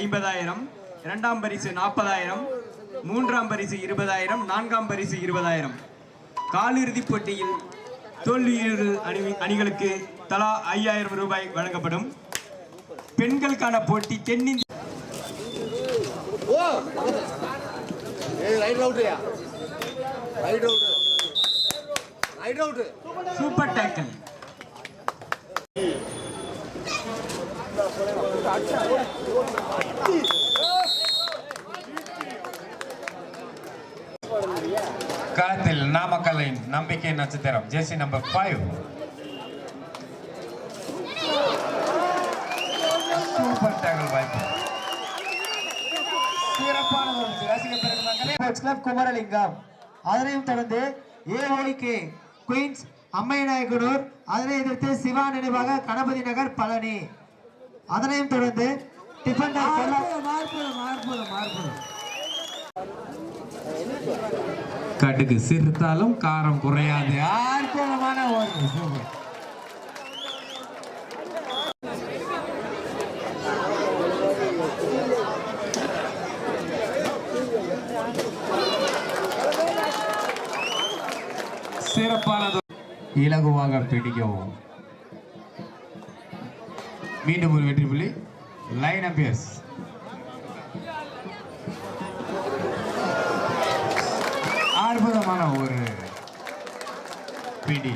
ஐம்பதாயிரம் இரண்டாம் பரிசு நாற்பதாயிரம் மூன்றாம் பரிசு இருபதாயிரம் நான்காம் பரிசு இருபதாயிரம். காலிறுதிப் போட்டியில் தோல்வியூறு அணி அணிகளுக்கு தலா ஐயாயிரம் ரூபாய் வழங்கப்படும். பெண்களுக்கான போட்டி தென்னிந்திய சூப்பர் டேக்கல் களத்தில் நாமக்கல்லின் நம்பிக்கை நட்சத்திரம் ஜெர்சி நம்பர் ஃபைவ் சூப்பர் டேகல் வாய்ப்பு சிறப்பான ஒரு ரசிக குமரலிங்கம். அதனையும் தொடர்ந்து ஏஒய்கே குயின்ஸ் அம்மை நாயக்கனூர் அதனை எதிர்த்து சிவா நினைவாக கணபதி நகர் பழனி. அதனையும் தொடர்ந்து டிஃபெண்டர் கடுகு சிறுத்தாலும் காரம் குறையாது. ஒரு சூப்பர். சிறப்பானது. இலகுவாக பிடிக்கவும். மீண்டும் ஒரு வெற்றி புள்ளி. லைன் அம்பியர்ஸ் அற்புதமான ஒரு பிடி.